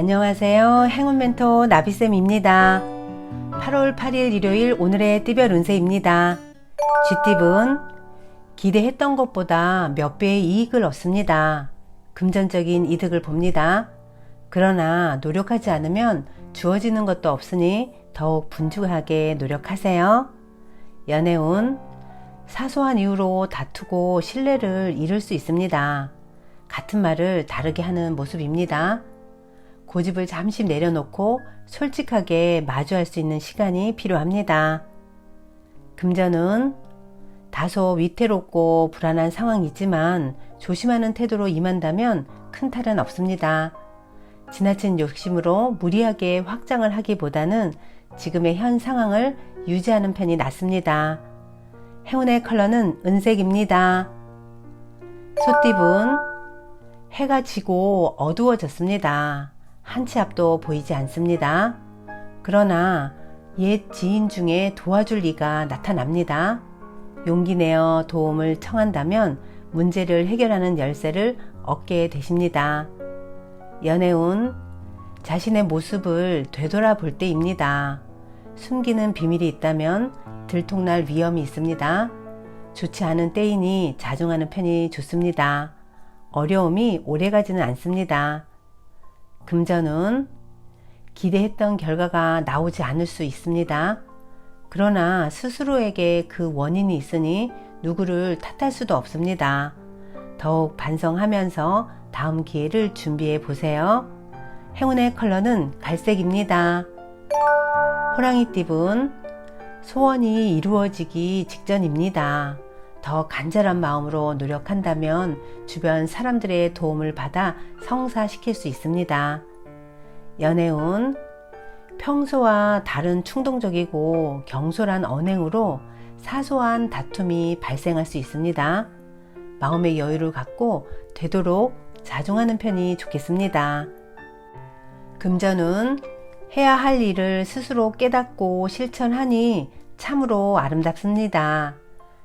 안녕하세요. 행운 멘토 나비쌤입니다. 8월 8일 일요일 오늘의 띠별 운세입니다. 쥐띠은 기대했던 것보다 몇 배의 이익을 얻습니다. 금전적인 이득을 봅니다. 그러나 노력하지 않으면 주어지는 것도 없으니 더욱 분주하게 노력하세요. 연애운 사소한 이유로 다투고 신뢰를 잃을 수 있습니다. 같은 말을 다르게 하는 모습입니다. 고집을 잠시 내려놓고 솔직하게 마주할 수 있는 시간이 필요합니다. 금전은 다소 위태롭고 불안한 상황이지만 조심하는 태도로 임한다면 큰 탈은 없습니다. 지나친 욕심으로 무리하게 확장을 하기보다는 지금의 현 상황을 유지하는 편이 낫습니다. 행운의 컬러는 은색입니다. 소띠분 해가 지고 어두워졌습니다. 한 치 앞도 보이지 않습니다. 그러나 옛 지인 중에 도와줄 리가 나타납니다. 용기 내어 도움을 청한다면 문제를 해결하는 열쇠를 얻게 되십니다. 연애운 자신의 모습을 되돌아 볼 때입니다. 숨기는 비밀이 있다면 들통날 위험이 있습니다. 좋지 않은 때이니 자중하는 편이 좋습니다. 어려움이 오래 가지는 않습니다. 금전은 기대했던 결과가 나오지 않을 수 있습니다. 그러나 스스로에게 그 원인이 있으니 누구를 탓할 수도 없습니다. 더욱 반성하면서 다음 기회를 준비해 보세요. 행운의 컬러는 갈색입니다. 호랑이 띠분 소원이 이루어지기 직전입니다. 더 간절한 마음으로 노력한다면 주변 사람들의 도움을 받아 성사시킬 수 있습니다. 연애운 평소와 다른 충동적이고 경솔한 언행으로 사소한 다툼이 발생할 수 있습니다. 마음의 여유를 갖고 되도록 자중하는 편이 좋겠습니다. 금전은 해야 할 일을 스스로 깨닫고 실천하니 참으로 아름답습니다.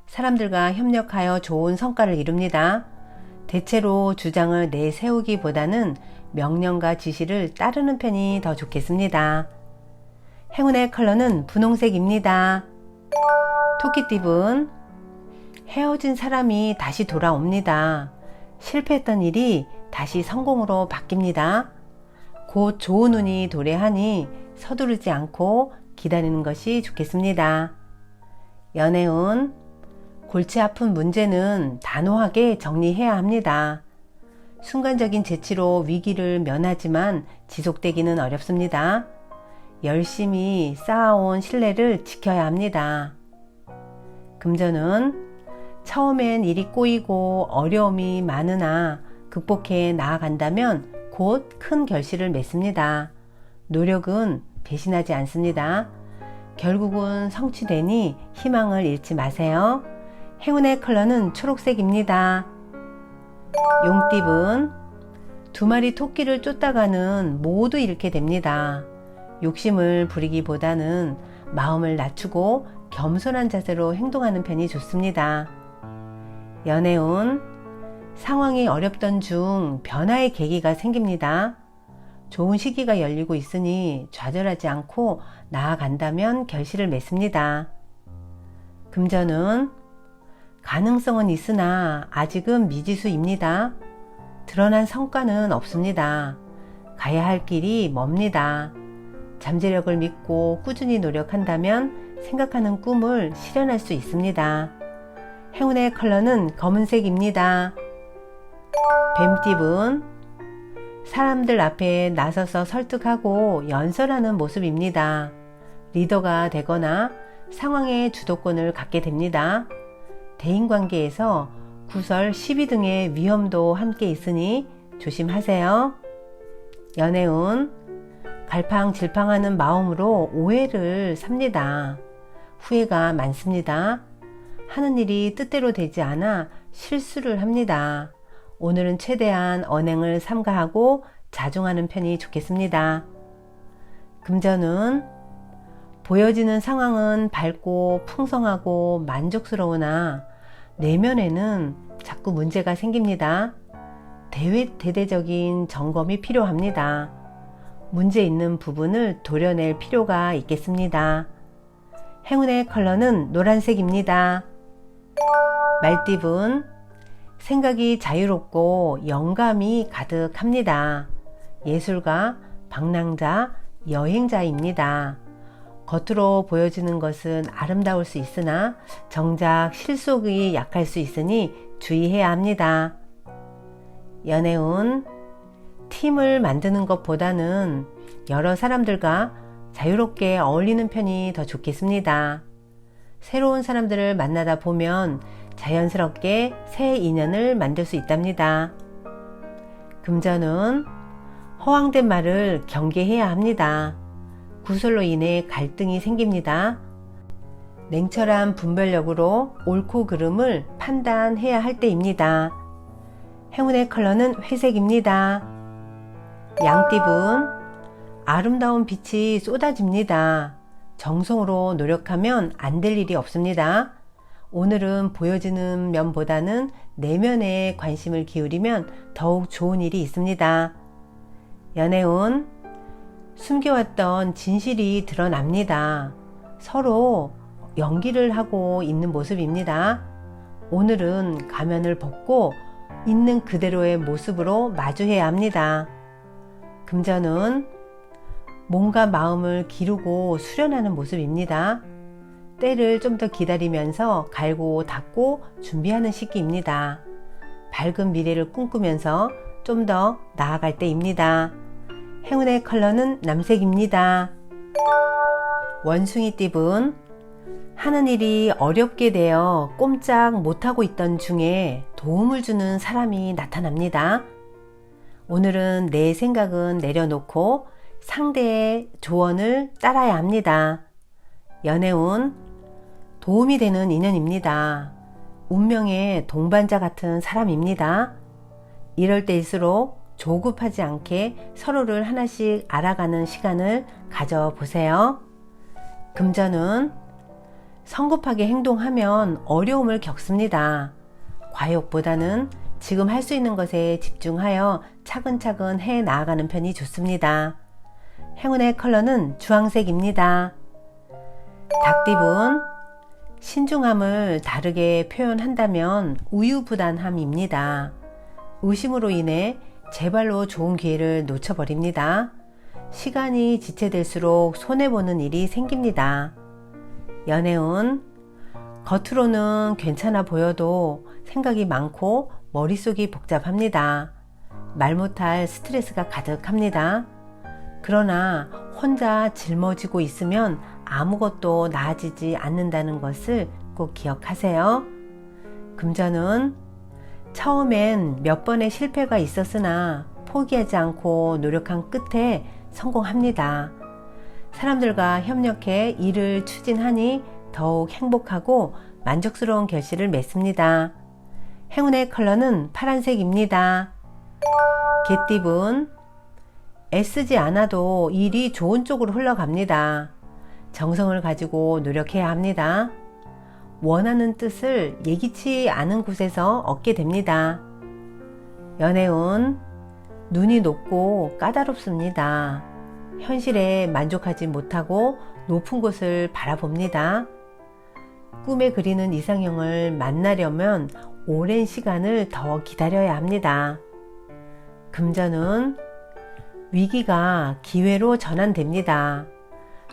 사람들과 협력하여 좋은 성과를 이룹니다. 대체로 주장을 내세우기보다는 명령과 지시를 따르는 편이 더 좋겠습니다. 행운의 컬러는 분홍색입니다. 토끼띠분 헤어진 사람이 다시 돌아옵니다. 실패했던 일이 다시 성공으로 바뀝니다. 곧 좋은 운이 도래하니 서두르지 않고 기다리는 것이 좋겠습니다. 연애운 골치 아픈 문제는 단호하게 정리해야 합니다. 순간적인 재치로 위기를 면하지만 지속되기는 어렵습니다. 열심히 쌓아온 신뢰를 지켜야 합니다. 금전은 처음엔 일이 꼬이고 어려움이 많으나 극복해 나아간다면 곧 큰 결실을 맺습니다. 노력은 배신하지 않습니다. 결국은 성취되니 희망을 잃지 마세요. 행운의 컬러는 초록색입니다. 용띠분 두 마리 토끼를 쫓다가는 모두 잃게 됩니다. 욕심을 부리기보다는 마음을 낮추고 겸손한 자세로 행동하는 편이 좋습니다. 연애운 상황이 어렵던 중 변화의 계기가 생깁니다. 좋은 시기가 열리고 있으니 좌절하지 않고 나아간다면 결실을 맺습니다. 금전은 가능성은 있으나 아직은 미지수입니다. 드러난 성과는 없습니다. 가야 할 길이 멉니다. 잠재력을 믿고 꾸준히 노력한다면 생각하는 꿈을 실현할 수 있습니다. 행운의 컬러는 검은색입니다. 뱀띠분 사람들 앞에 나서서 설득하고 연설하는 모습입니다. 리더가 되거나 상황의 주도권을 갖게 됩니다. 대인관계에서 구설, 시비 등의 위험도 함께 있으니 조심하세요. 연애운 갈팡질팡하는 마음으로 오해를 삽니다. 후회가 많습니다. 하는 일이 뜻대로 되지 않아 실수를 합니다. 오늘은 최대한 언행을 삼가하고 자중하는 편이 좋겠습니다. 금전은 보여지는 상황은 밝고 풍성하고 만족스러우나 내면에는 자꾸 문제가 생깁니다. 대외 대대적인 점검이 필요합니다. 문제 있는 부분을 도려낼 필요가 있겠습니다. 행운의 컬러는 노란색입니다. 말띠분 생각이 자유롭고 영감이 가득합니다. 예술가, 방랑자, 여행자입니다. 겉으로 보여지는 것은 아름다울 수 있으나 정작 실속이 약할 수 있으니 주의해야 합니다. 연애운 팀을 만드는 것보다는 여러 사람들과 자유롭게 어울리는 편이 더 좋겠습니다. 새로운 사람들을 만나다 보면 자연스럽게 새 인연을 만들 수 있답니다. 금전은 허황된 말을 경계해야 합니다. 구설로 인해 갈등이 생깁니다. 냉철한 분별력으로 옳고 그름을 판단해야 할 때입니다. 행운의 컬러는 회색입니다. 양띠분 아름다운 빛이 쏟아집니다. 정성으로 노력하면 안 될 일이 없습니다. 오늘은 보여지는 면보다는 내면에 관심을 기울이면 더욱 좋은 일이 있습니다. 연애운 숨겨왔던 진실이 드러납니다. 서로 연기를 하고 있는 모습입니다. 오늘은 가면을 벗고 있는 그대로의 모습으로 마주해야 합니다. 금전은 몸과 마음을 기르고 수련하는 모습입니다. 때를 좀 더 기다리면서 갈고 닦고 준비하는 시기입니다. 밝은 미래를 꿈꾸면서 좀 더 나아갈 때입니다. 행운의 컬러는 남색입니다. 원숭이 띠분 하는 일이 어렵게 되어 꼼짝 못하고 있던 중에 도움을 주는 사람이 나타납니다. 오늘은 내 생각은 내려놓고 상대의 조언을 따라야 합니다. 연애운 도움이 되는 인연입니다. 운명의 동반자 같은 사람입니다. 이럴 때일수록 조급하지 않게 서로를 하나씩 알아가는 시간을 가져보세요. 금전은 성급하게 행동하면 어려움을 겪습니다. 과욕보다는 지금 할 수 있는 것에 집중하여 차근차근 해 나아가는 편이 좋습니다. 행운의 컬러는 주황색입니다. 닭띠분 신중함을 다르게 표현한다면 우유부단함입니다. 의심으로 인해 제발로 좋은 기회를 놓쳐버립니다. 시간이 지체될수록 손해보는 일이 생깁니다. 연애운 겉으로는 괜찮아 보여도 생각이 많고 머릿속이 복잡합니다. 말 못할 스트레스가 가득합니다. 그러나 혼자 짊어지고 있으면 아무것도 나아지지 않는다는 것을 꼭 기억하세요. 금전은 처음엔 몇 번의 실패가 있었으나 포기하지 않고 노력한 끝에 성공합니다. 사람들과 협력해 일을 추진하니 더욱 행복하고 만족스러운 결실을 맺습니다. 행운의 컬러는 파란색입니다. 개띠분 애쓰지 않아도 일이 좋은 쪽으로 흘러갑니다. 정성을 가지고 노력해야 합니다. 원하는 뜻을 예기치 않은 곳에서 얻게 됩니다. 연애운 눈이 높고 까다롭습니다. 현실에 만족하지 못하고 높은 곳을 바라봅니다. 꿈에 그리는 이상형을 만나려면 오랜 시간을 더 기다려야 합니다. 금전은 위기가 기회로 전환됩니다.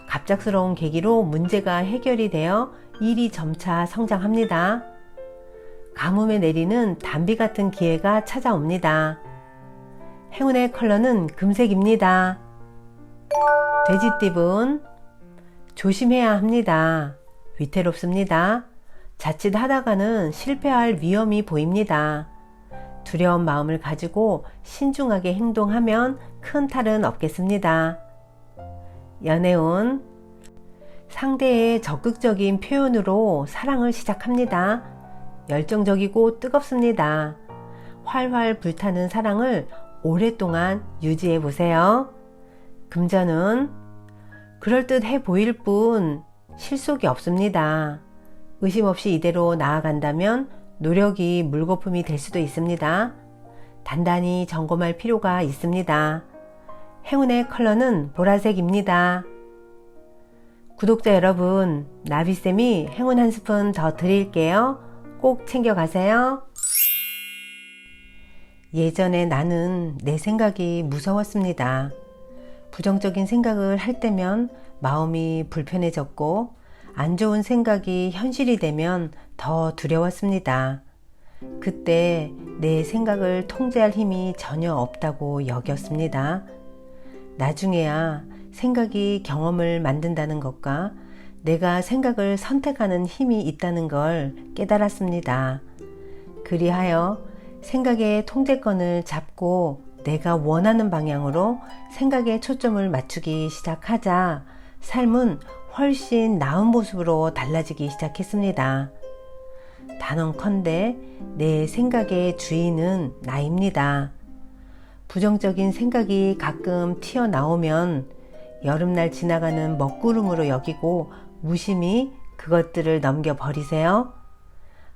갑작스러운 계기로 문제가 해결이 되어 일이 점차 성장합니다. 가뭄에 내리는 단비 같은 기회가 찾아옵니다. 행운의 컬러는 금색입니다. 돼지띠분 조심해야 합니다. 위태롭습니다. 자칫 하다가는 실패할 위험이 보입니다. 두려운 마음을 가지고 신중하게 행동하면 큰 탈은 없겠습니다. 연애운 상대의 적극적인 표현으로 사랑을 시작합니다. 열정적이고 뜨겁습니다. 활활 불타는 사랑을 오랫동안 유지해 보세요. 금전은 그럴듯해 보일 뿐 실속이 없습니다. 의심 없이 이대로 나아간다면 노력이 물거품이 될 수도 있습니다. 단단히 점검할 필요가 있습니다. 행운의 컬러는 보라색입니다. 구독자 여러분, 나비쌤이 행운 한 스푼 더 드릴게요. 꼭 챙겨가세요. 예전에 나는 내 생각이 무서웠습니다. 부정적인 생각을 할 때면 마음이 불편해졌고, 안 좋은 생각이 현실이 되면 더 두려웠습니다. 그때 내 생각을 통제할 힘이 전혀 없다고 여겼습니다. 나중에야 생각이 경험을 만든다는 것과 내가 생각을 선택하는 힘이 있다는 걸 깨달았습니다. 그리하여 생각의 통제권을 잡고 내가 원하는 방향으로 생각의 초점을 맞추기 시작하자 삶은 훨씬 나은 모습으로 달라지기 시작했습니다. 단언컨대 내 생각의 주인은 나입니다. 부정적인 생각이 가끔 튀어나오면 여름날 지나가는 먹구름으로 여기고 무심히 그것들을 넘겨버리세요.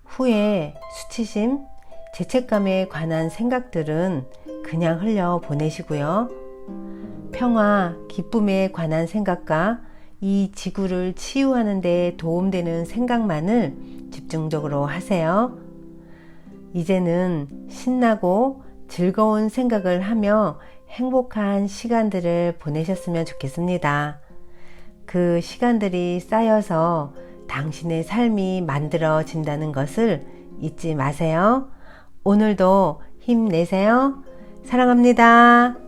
후에 수치심, 죄책감에 관한 생각들은 그냥 흘려 보내시고요. 평화, 기쁨에 관한 생각과 이 지구를 치유하는 데 도움되는 생각만을 집중적으로 하세요. 이제는 신나고 즐거운 생각을 하며 행복한 시간들을 보내셨으면 좋겠습니다. 그 시간들이 쌓여서 당신의 삶이 만들어진다는 것을 잊지 마세요. 오늘도 힘내세요. 사랑합니다.